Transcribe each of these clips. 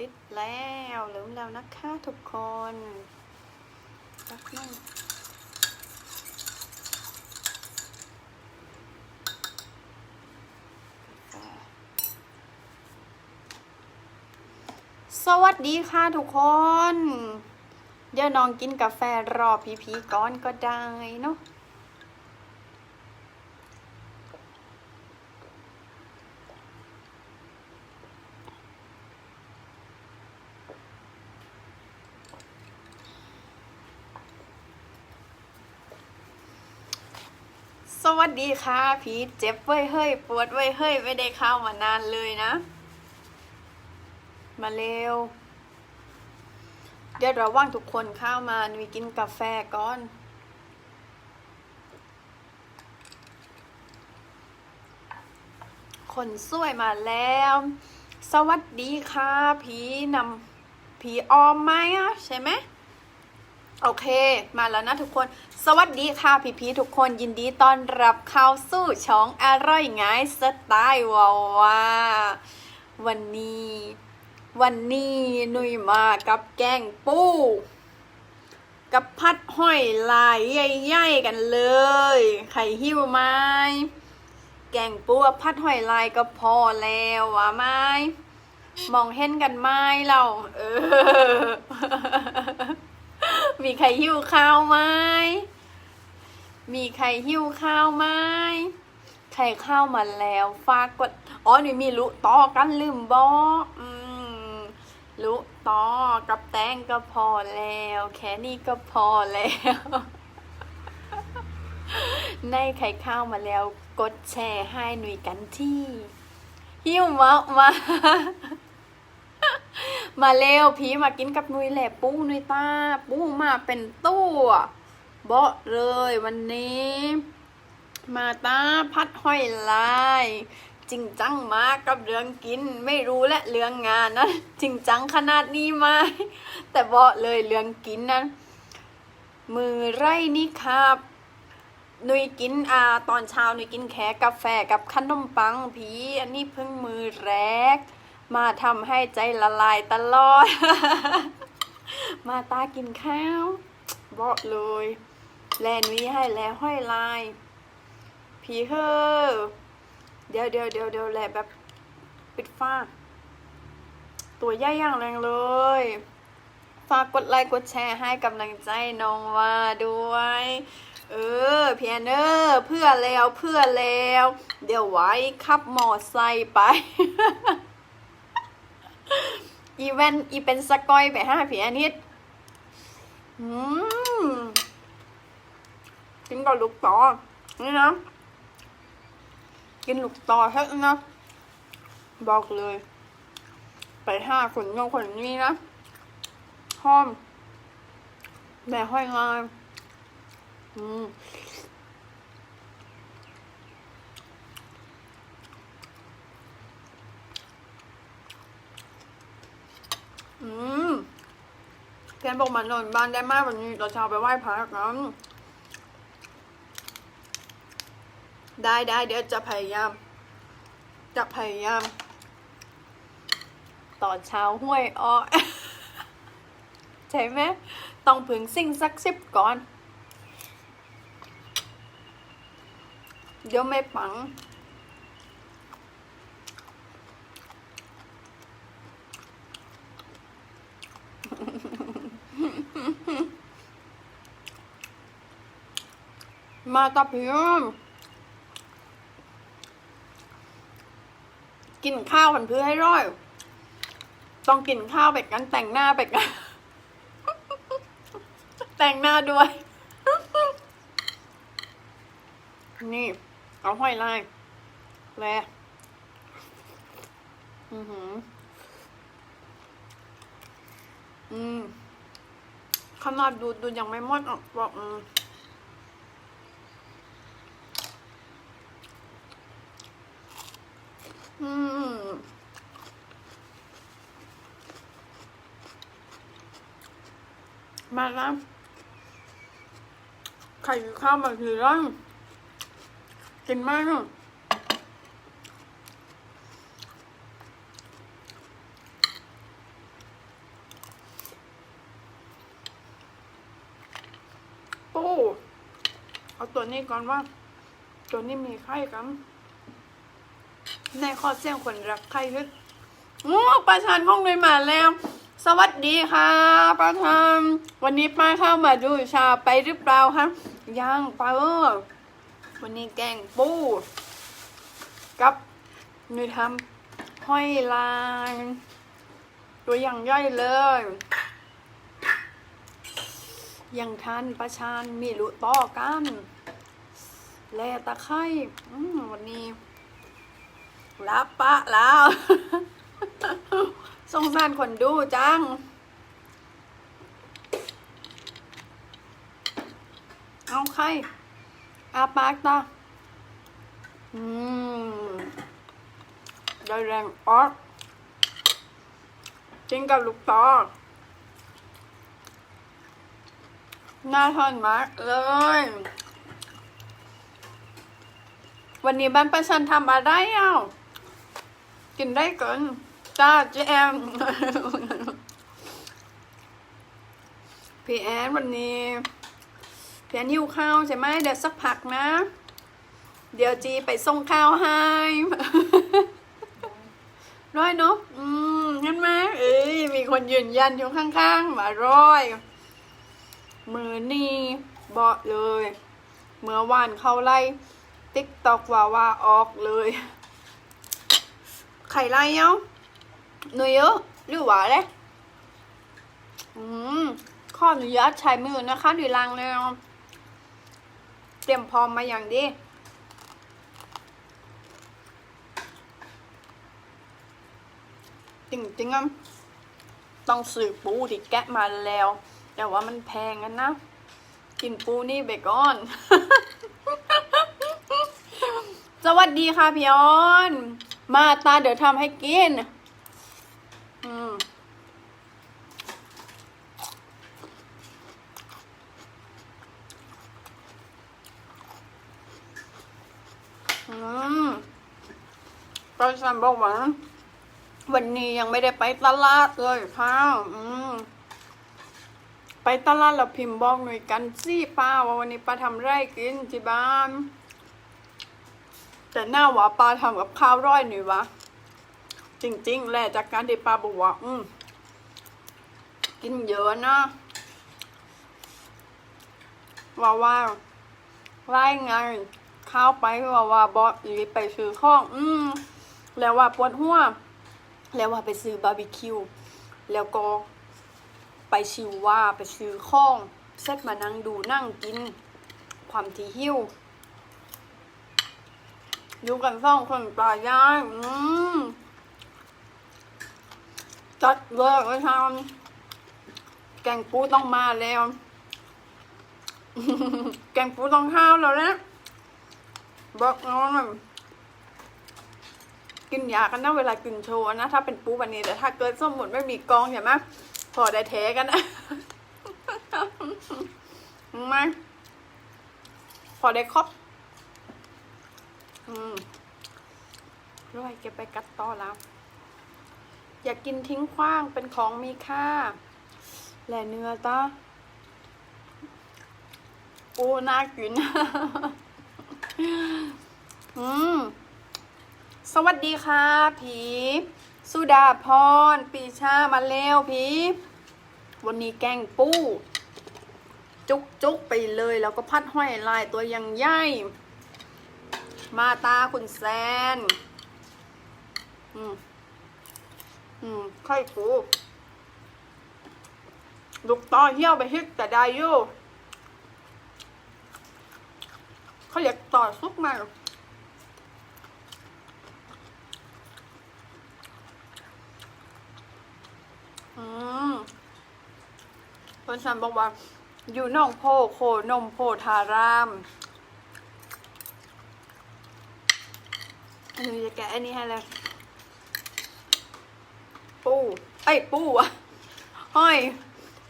ติดแล้วลืมแล้วนะคะทุกคนสักน่อยกาแฟสวัสดีค่ะทุกคน เดี๋ยวน้องกินกาแฟรอพีพีก่อนก็ได้เนาะ วัสดีค่ะพีทเจ็บเว้ยเฮ้ยปวดเว้ยเฮ้ยไม่ได้เข้ามานานเลยนะ มาเร็ว เดี๋ยวเราว่างทุกคนเข้ามาหนุยกินกาแฟก่อนคนสวยมาแล้ว สวัสดีค่ะผีนำผีออมไหมอะใช่ไหม โอเค มาแล้วนะทุกคน สวัสดีค่ะพี่พีทุกคนยินดีต้อนรับเข้าสู่ช่องอร่อยง่ายสไตล์วาวาวันนี้ วันนี้หนุยมากับแกงปูกับพัดห้อยลายใหญ่ๆกันเลยไข่หิ้วไม้แกงปูกับพัดห้อยลายก็พอแล้ววะไม้มองเห็นกันไหมเราเออ มีใครหิ้วข้าวไหมมีใครหิ้วข้าวไหมใครเข้ามาแล้วฝากกด อ๋อหนูมีลุต่อกันลืมบออืมลุต่อกับแตงก็พอแล้ว แค่นี้ก็พอแล้ว ในใครเข้ามาแล้ว กดแชร์ให้หนุ่ยกันที่ หิ้วมามา มาเร็วพีมากินกับนุยแหละปูนุยตา ปูมาเป็นตัวเบาะเลยวันนี้ มาตาพัดห้อยลาย จริงจังมากกับเรื่องกิน ไม่รู้และเรื่องงานนะจริงจังขนาดนี้ไหมแต่เบาะเลยเรื่องกินนะมือไรนี่ครับนุยกินอ่าตอนเช้านุยกินแค่กาแฟกับขนมปังพีอันนี้เพิ่งมือแรก มาทำให้ใจละลายตลอด มาตากินข้าวบอกเลยแลนวีให้แล้วห้อยลายผีเฮอเดี๋ยวเดี๋ยวเดี๋ยวเดี๋ยวแลแบบปิดฟ้า ตัวใหญ่ย่างแรงเลย ฝากกดไลค์กดแชร์ให้กำลังใจน้องว่าด้วย เออเพียเนอร์เพื่อแล้วเพื่อแล้ว เดี๋ยวไว้ขับมอไซค์ไป อีเวนอีเป็นสกอยไปห้าผีอาทิตย์อืมกินกับลูกต่อนี่นะ กินลูกต่อเถอะนะ บอกเลย ไปห้าคนโยคนนี้นะห้อมแม่ห้อยงานอืม อืมเพียนบอกมานอนบ้านได้มากวันนี้เราเช้าไปไหว้พระกันได้ได้เดี๋ยวจะพยายาม จะพยายาม ตอนเช้าห้วยอ้อใช่ไหมต้องผึงสิ่งสักสิบก่อน เดี๋ยวไม่ปัง มาตาเพียมกินข้าวกันเพื่อให้ร่อย ต้องกินข้าวไปกันแต่งหน้าไปกันแต่งหน้าด้วย นี่ เอาห้อยลายแลอือหือ อืมขนาดดูดดูยังไม่หมดอะบอกอืม มาแล้วไข่ข้าวแบบนี้แล้วกินมากเลยปูเอาตัวนี้ก่อนว่า ตัวนี้มีไข่กันในข้อเสี่ยงคนรักไข่ขึ้นโอ้ประชานพงเลยมาแล้ว สวัสดีค่ะประธานวันนี้ป้าเข้ามาดูชาไปหรือเปล่าคะยังป้าเออวันนี้แกงปูกับหนูทำห้อยลายตัวอย่างย่อยเลย ยังทันประชานมีลุต่อกันแลตะไคร่วันนี้รับปะแล้ว สงสารคนดูจัง เอาไข่อาปากตาอืมได้แรงออกกินกับลูกตอน่าทานมากเลย วันนี้บ้านประชันทำอะไรอะกินได้ก่อน จ้าเจมพี่แอนวันนี้พี่แอนหิวข้าวใช่ไหมเดี๋ยวสักพักนะ เดี๋ยวจีไปส่งข้าวให้ร้อยเนาะอืมเห็นไหมเอ้ยมีคนยืนยันอยู่ข้างๆมาร้อย มือนี่เบาะเลย เมื่อวานเข้าไล่ ติ๊กตอกว่าว่าออกเลย ไข่ไล่เนาะ หนูเยอะหรือหวาเลยอืมข้ออนุญาตใช้มือนะคะดีลังเลยเตรียมพร้อมมาอย่างดีจริงๆอะต้องซื้อปูที่แกะมาแล้ว แต่ว่ามันแพงกันนะ กินปูนี่ไปก่อน สวัสดีค่ะพี่ออน มาตาเดี๋ยวทำให้กิน อืมอืมก็ฉันบอกว่าวันนี้ยังไม่ได้ไปตลาดเลยค่ะอืมไปตลาดแล้วพิมพ์บอกหน่วยกันสิป้าว่าวันนี้ป้าทำไรกินที่บ้าน แต่หน้าว่าป้าทำกับข้าวร้อยหน่อยวะ จริง ๆ แหละจากการที่ป้าบอกว่าอืมกินเยอะนะว่าว่าไล่ไงข้าวไปว่าว่าบอสอีไปซื้อข้อง อืมแล้วว่าปวดหัวแล้วว่าไปซื้อบาร์บีคิวแล้วก็ไปชิวว่าไปซื้อข้องเซตมานั่งดูนั่งกิน ความที่หิวอยู่กันสองคนตายายอืม จัดเลิกเลยทำแกงปูต้องมาแล้ว แกงปูต้องข้าวแล้วนะบอกน้องหน่อยกินยากันนะเวลากินโชว์นะ ถ้าเป็นปูวันนี้แต่ถ้าเกิดสมมติไม่มีกองใช่ไหมพอได้เทกันนะไหมพอได้ครบอืมร้อยเก็บไปกัดต่อแล้ว อย่ากกินทิ้งขว้างเป็นของมีค่า แหล่เนื้อตาโอ้น่ากิน อืม สวัสดีค่ะ ผี สุดาพร ปีชามาแล้วผี วันนี้แกงปู จุกจุกไปเลย แล้วก็พัดห้อยลายตัวยังใหญ่มาตาคุณแซน อืม อืมไข่ปูลูกต่อเหี่ยวไปฮิกแต่ได้อยู่เขาอยากต่อซุกมากอืมเพื่อนฉันบอกว่า อยู่หนองโพโคนมโพธารามอันนี้จะแกะอันนี้ให้เลยู้ไอ้ปู้อะห้อย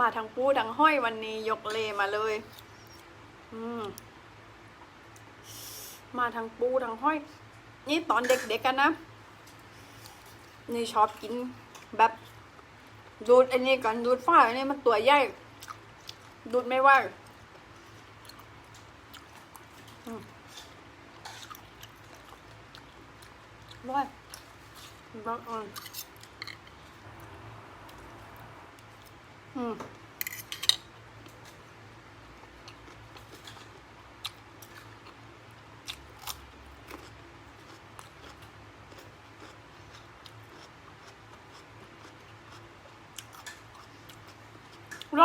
มาทางปู้ทางห้อยวันนี้ยกเลมาเลย อืม มาทางปู้ทางห้อย นี่ตอนเด็กๆกันนะนี่ชอบกินแบบดูดอันนี้ก่อนดูดฝ้าอันนี้มันตัวใหญ่ดูดไม่ว่าอร่อยบางอ่อ รอ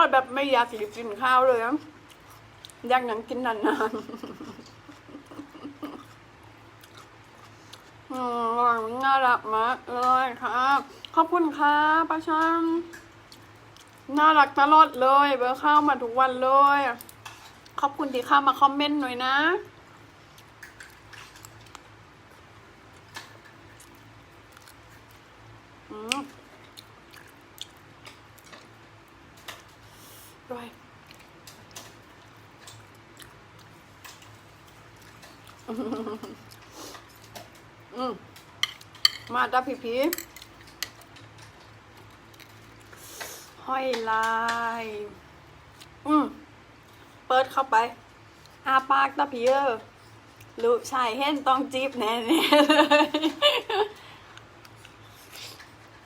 ดแบบไม่อยากกินข้าวเลยอะอยากนั่งกินนานๆน่ารักมากเลยค่ะขอบคุณค่ะป้าชัน น่ารักตลอดเลย เบอร์เข้ามาทุกวันเลย ขอบคุณที่เข้ามาคอมเมนต์หน่อยนะอืมร่อยอืมมาจ้าพี่พี อยลาย อืม เปิดเข้าไป อาปากตาพีเออลูกชายเห็นต้องจีบแน่ๆเลย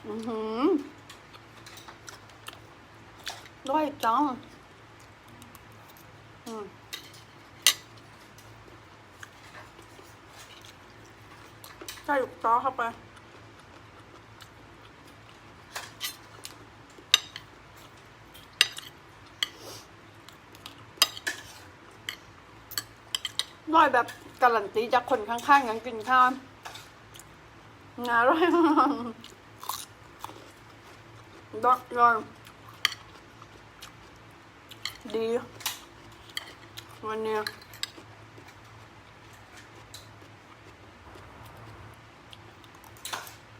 อือหือด้วยจังอืมใส่ลูกต้อเข้าไป ร่อยแบบการันตีจากคนข้างๆยังกินข้าวงาอร่อยมากดอกยอยดี วันนี้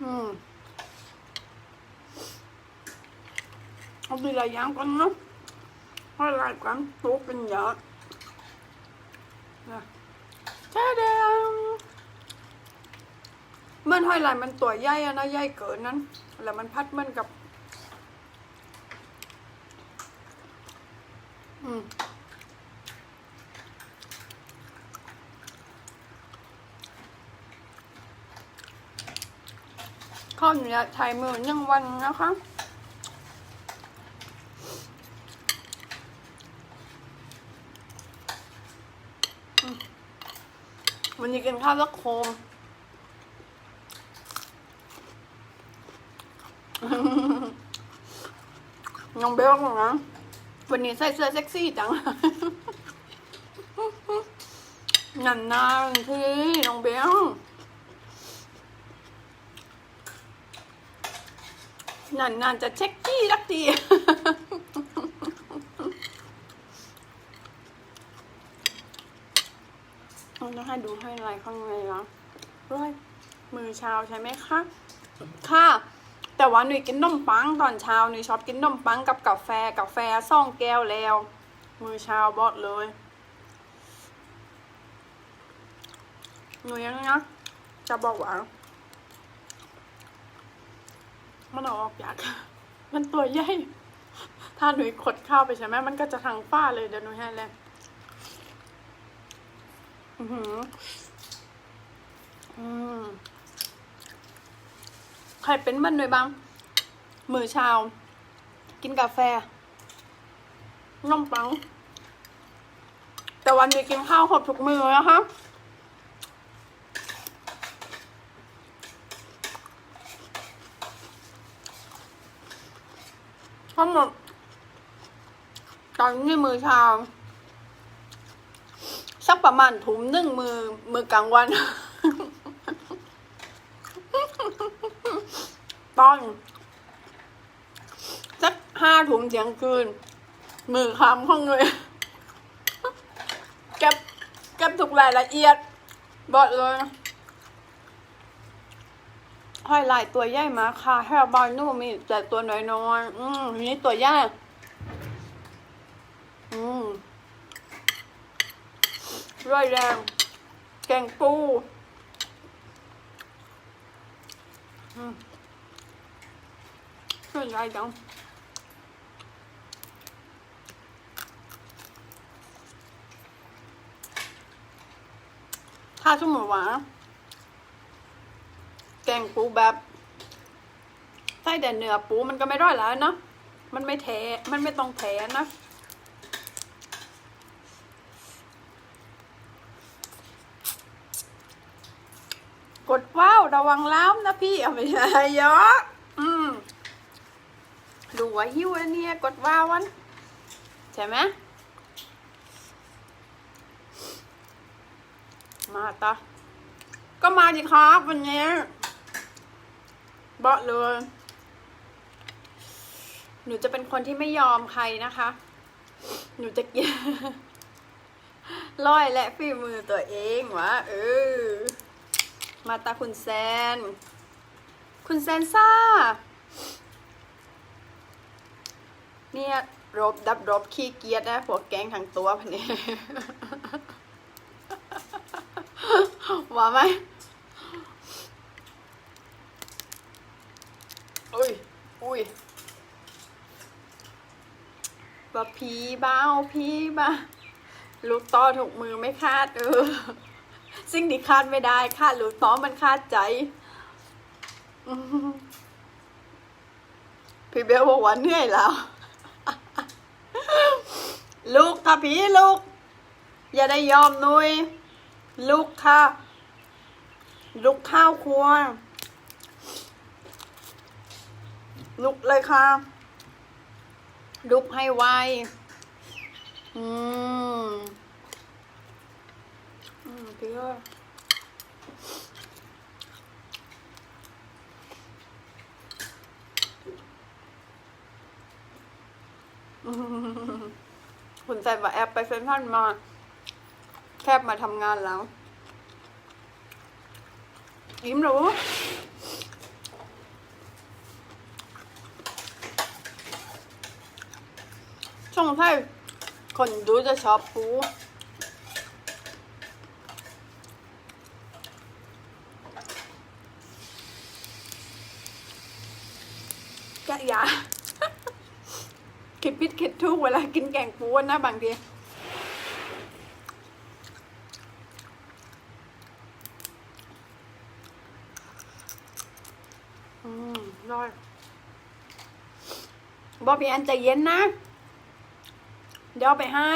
อืมเอาดีหลายอย่างกันเนาะให้หลายกันตัวเป็นเยอะแช่แดง มันห้อยลายมันตัวใหญ่อะนะใหญ่เกินนั้น แล้วมันพัดมันกับ อืมข้าวเหนียวไทยมือยังวันนะคะวันนี้กินข้าวแล้วโคม น้องเบลบอกนะวันนี้ใส่เสื้อเซ็กซี่จังนันนานๆที่น้องเบลนานๆจะเช็คกี้รักทีเอานะให้ดูให้ลายข้างในนะร้อยมือช้าใช่ไหมคะ ค่ะ แต่ว่าหนุ่ยกินนมปังตอนเช้าหนุ่ยชอบกินนมปังกับกาแฟกาแฟซ่องแก้วแล้ว มือเช้าบอกเลยหนุ่ยยังนะจะบอกว่ามันเอาอกยากมันตัวใหญ่ถ้าหนูขดข้าวไปใช่ไหมมันก็จะทางฝ้าเลยเดี๋ยวหนูให้แล้วอือหืออืม ใครเป็นมันหน่วยบ้าง มือเช้า กินกาแฟนมปัง แต่วันนี้กินข้าวหดทุกมือนะคะทั้งหมดตอนนี้มือเช้าสักประมาณถุงหนึ่งมือมือกลางวัน ต อนสักห้าถุงเสียงคืน มือคำข้างเลยเก็บเก็บทุกรายละเอียดบอกเลยห้อยลายตัวใหญ่มาค่ะแฮร์บอยนู่มีแต่ตัวน้อยๆ อืมอันนี้ตัวใหญ่อืมร้อยแรงแกงปู อืม ช่วยไรจังถ้าสมมติว่าแกงปูแบบใส่แต่เนื้อปูมันก็ไม่ร่อยแล้วเนาะ มันไม่แท้ มันไม่ต้องแท้นะ กดว้าว ระวังล้ำนะพี่เอาไม่ใช่เยอะ อืม ดูว่าหิวแล้วเนี่ยกดว้าวัน ใช่ไหมมาตาก็มาดิครับวันนี้บอกเลย หนูจะเป็นคนที่ไม่ยอมใครนะคะ หนูจะกินร้อยและฝีมือตัวเองวะเออ มาตาคุณแซน คุณแซนซ่า เนี่ยรบดับรบขี้เกียจนะพวกแกงทั้งตัวพันนี้ว่าไหมอุ้ยอุ้ยว่าผีบ้าผีบ้าลูกต่อถูกมือไม่คาดเออสิ่งที่คาดไม่ได้คาดลูกต่อมันคาดใจพี่เบลบอกว่าเหนื่อยแล้ว ลูกค่ะพี่ลูก อย่าได้ยอมนุยลูกค่ะลุกข้าวครัวลุกเลยค่ะ ลุกให้ไว อืม อืมพี่เออืม คุณใส่ว่าแอปไปเซ็นทรัลมา แคบมาทำงานแล้ว ยิ้มหรูช่องไทยคนดูจะชอบปูแกะยา คิดพิดคิดทุกเวลากินแกงปูนะบางทีอืมร้อยบอพี่อันใจเย็นนะ เดี๋ยวไปให้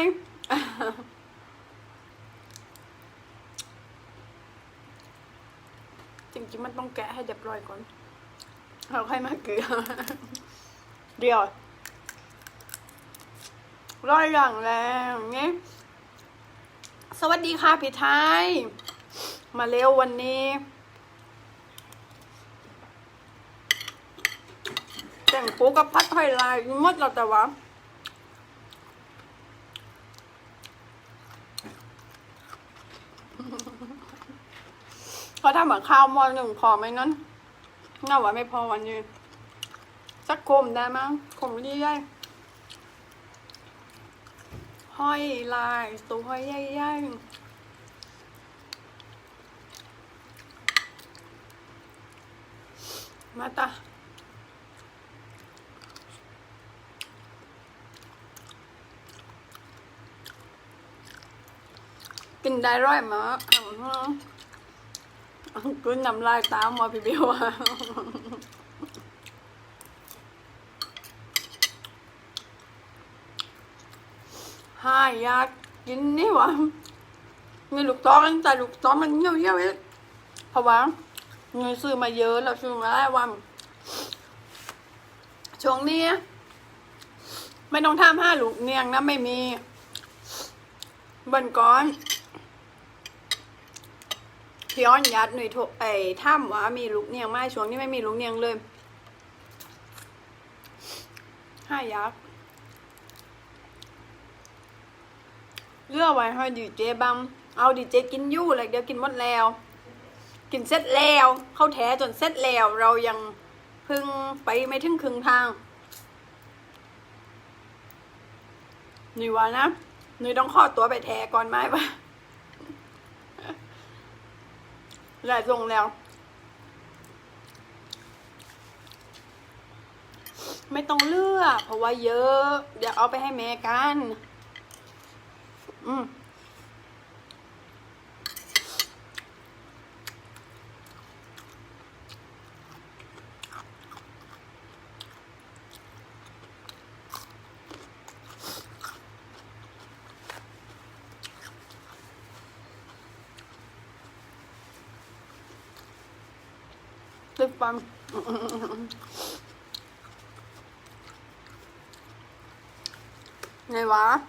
จริงๆมันต้องแกะให้เรียบร้อยก่อนเราค่อยมาเกลือเดี๋ยว ร้อยอย่างแล้วเงี้ยสวัสดีค่ะพี่ไทย มาเร็ววันนี้ แต่งปูกับพัดไทยลายมดแล้วแต่ว่าเขาทำเหมือนข้าวมอหนึ่งพอไหมนั้นน่าว่าไม่พอวันนี้สักคมได้มั้งคมนี่ได้ ห้อยลายตัวห้อยใหญ่ๆมาตากินได้ร่อยมากกินน้ำลายตามมาพี่เบียว่ะ à hai ya กินนี่หวะมีลูกตอนแต่ลูกตอนมันเงี้ยวเงี้ยวเองเพราะว่าเงินซื้อมาเยอะแล้วซื้อมาได้วันช่วงนี้ไม่ต้องทำห้าลูกเนียงนะไม่มีบันก้อนพี่อ้อนยัดหนุ่ยโทไอ้ถ้ำว่ามีลูกเนียงไหมช่วงนี้ไม่มีลูกเนียงเลยห้ายักษ์ เลือกไว้ให้ดีเจบัมเอาดีเจกินยู่เลยเดี๋ยวกินหมดแล้ว กินเสร็จแล้วเข้าแท้จนเสร็จแล้ว เรายังเพึ่งไปไม่ถึงครึ่งทางหนุ่ยว่านะหนุ่ยต้องขอตัวไปแท้ก่อนไหมวะหลายทรงแล้ว ไม่ต้องเลือก เพราะว่าเยอะ เดี๋ยวเอาไปให้แม่กัน ừ. Tức nghe quá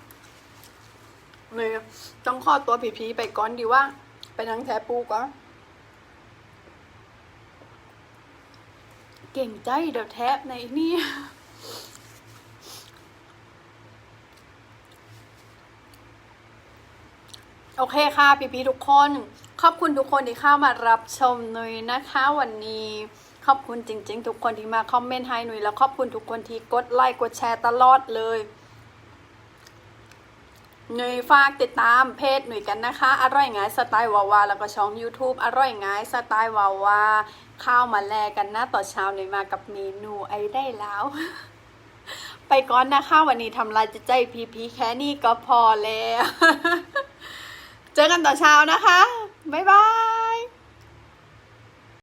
เลยต้องขอตัวผีๆไปก่อนดีว่า ไปนั่งแทปูก่อนเก่งใจเดี๋ยวแทบในนี่โอเคค่ะพี่ๆทุกคน ขอบคุณทุกคนที่เข้ามารับชมหนุยนะคะ วันนี้ขอบคุณจริง ๆ ทุกคนที่มาคอมเมนต์ให้หนุยแล้วขอบคุณทุกคนที่กดไลค์กดแชร์ตลอดเลย หนุ่ยฝากติดตามเพจหนุ่ยกันนะคะ อร่อยง่ายสไตล์วาวาแล้วก็ช่อง YouTube อร่อยง่ายสไตล์วาวาข้าวมาแลกันนะต่อเช้าหนุยมากับเมนูไอ้ได้แล้ว ไปก่อนนะคะ วันนี้ทำลายจะใจพีพีแค่นี้ก็พอแล้ว เจอกันต่อเช้านะคะ บ๊ายบาย